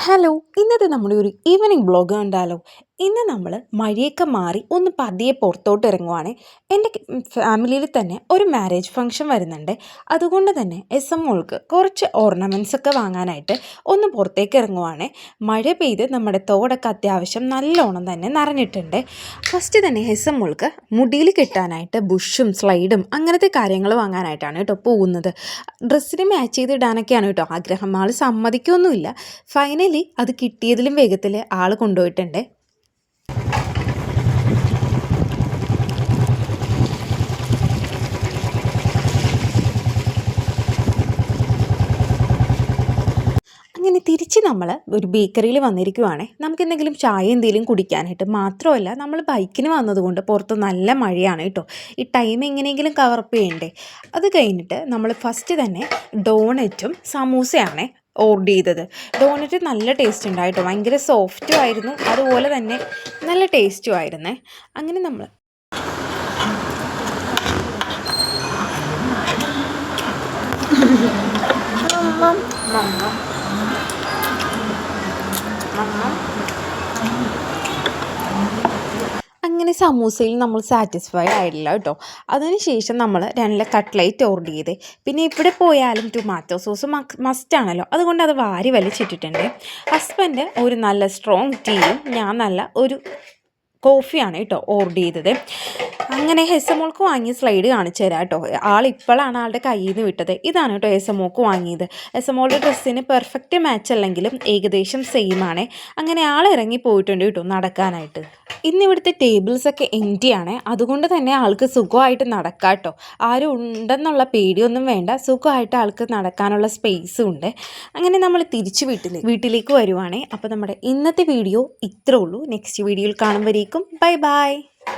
Hello ഇന്നത്തെ നമ്മുടെ ഒരു ഈവനിങ് ബ്ലോഗ് കണ്ടാലോ? ഇന്ന് നമ്മൾ മഴയൊക്കെ മാറി ഒന്ന് പതിയെ പുറത്തോട്ട് ഇറങ്ങുവാണ്. എന്റെ ഫാമിലിയിൽ തന്നെ ഒരു മാരേജ് ഫംഗ്ഷൻ വരുന്നുണ്ട്. അതുകൊണ്ട് തന്നെ എസ് എം മോൾക്ക് കുറച്ച് ഓർണമെന്റ്സ് ഒക്കെ വാങ്ങാനായിട്ട് ഒന്ന് പുറത്തേക്ക് ഇറങ്ങുവാണ്. മഴ പെയ്ത് നമ്മുടെ തോടൊക്കെ അത്യാവശ്യം നല്ലോണം തന്നെ നിറഞ്ഞിട്ടുണ്ട് ഫസ്റ്റ് തന്നെ എസ് എം മോൾക്ക് മുടിയിൽ കിട്ടാനായിട്ട് ബുഷും സ്ലൈഡും അങ്ങനത്തെ കാര്യങ്ങൾ വാങ്ങാനായിട്ടാണ് കേട്ടോ പോകുന്നത്. ഡ്രസ്സിന് മാച്ച് ചെയ്ത് ഇടാനൊക്കെയാണ് കേട്ടോ ആഗ്രഹം. ആൾ സമ്മതിക്കൊന്നുമില്ല. ഫൈനലി അത് കിട്ടിയതിലും വേഗത്തിൽ ആൾ കൊണ്ടുപോയിട്ടുണ്ട്. അങ്ങനെ തിരിച്ച് നമ്മൾ ഒരു ബേക്കറിയിൽ വന്നിരിക്കുവാണേ നമുക്ക് എന്തെങ്കിലും ചായ എന്തെങ്കിലും കുടിക്കാനായിട്ട് മാത്രമല്ല നമ്മൾ ബൈക്കിന് വന്നതുകൊണ്ട് പുറത്ത് നല്ല മഴയാണ് കേട്ടോ. ഈ ടൈം എങ്ങനെയെങ്കിലും കവറപ്പ് ചെയ്യണ്ടേ? അത് കഴിഞ്ഞിട്ട് നമ്മൾ ഫസ്റ്റ് തന്നെ ഡോണറ്റും സമൂസയാണ് ഓർഡർ ചെയ്തത്. ഡോണറ്റ് നല്ല ടേസ്റ്റ് ഉണ്ടായിട്ടോ ഭയങ്കര സോഫ്റ്റും ആയിരുന്നു. അതുപോലെ തന്നെ നല്ല ടേസ്റ്റും ആയിരുന്നേ. അങ്ങനെ നമ്മൾ അങ്ങനെ സമൂസയിൽ നമ്മൾ സാറ്റിസ്ഫൈഡ് ആയിട്ടില്ല കേട്ടോ. അതിനുശേഷം നമ്മൾ രണ്ട് കട്ട്ലൈറ്റ് ഓർഡർ ചെയ്ത്. പിന്നെ ഇവിടെ പോയാലും ടൊമാറ്റോ സോസ് മസ്റ്റ് ആണല്ലോ. അതുകൊണ്ട് അത് വാരി വലിച്ചിട്ടിട്ടുണ്ട്. ഹസ്ബൻഡ് ഒരു നല്ല സ്ട്രോങ് ടീയും ഞാൻ നല്ല ഒരു കോഫിയാണ് കേട്ടോ ഓർഡർ ചെയ്തത്. അങ്ങനെ ഹെസമോൾക്ക് വാങ്ങിയ സ്ലൈഡ് കാണിച്ചു തരാം കേട്ടോ. ആൾ ഇപ്പോഴാണ് ആളുടെ കയ്യിൽ നിന്ന് വിട്ടത്. ഇതാണ് കേട്ടോ ഹെസമോൾക്ക് വാങ്ങിയത്. ഹെസമോളുടെ ഡ്രസ്സിന് പെർഫെക്റ്റ് മാച്ച് അല്ലെങ്കിലും ഏകദേശം സെയിം ആണ്. അങ്ങനെ ആൾ ഇറങ്ങി പോയിട്ടുണ്ട് കേട്ടോ നടക്കാനായിട്ട്. ഇന്ന് ഇവിടുത്തെ ടേബിൾസൊക്കെ എംറ്റി ആണ്. അതുകൊണ്ട് തന്നെ ആൾക്ക് സുഖമായിട്ട് നടക്കാം കേട്ടോ. ആരും ഉണ്ടെന്നുള്ള പേടിയൊന്നും വേണ്ട. സുഖമായിട്ട് ആൾക്ക് നടക്കാനുള്ള സ്പേസും ഉണ്ട്. അങ്ങനെ നമ്മൾ തിരിച്ച് വീട്ടിൽ വീട്ടിലേക്ക് വരുവാണേ. അപ്പോൾ നമ്മുടെ ഇന്നത്തെ വീഡിയോ ഇത്രേ ഉള്ളൂ. നെക്സ്റ്റ് വീഡിയോയിൽ കാണുമ്പോഴേക്കും. Bye bye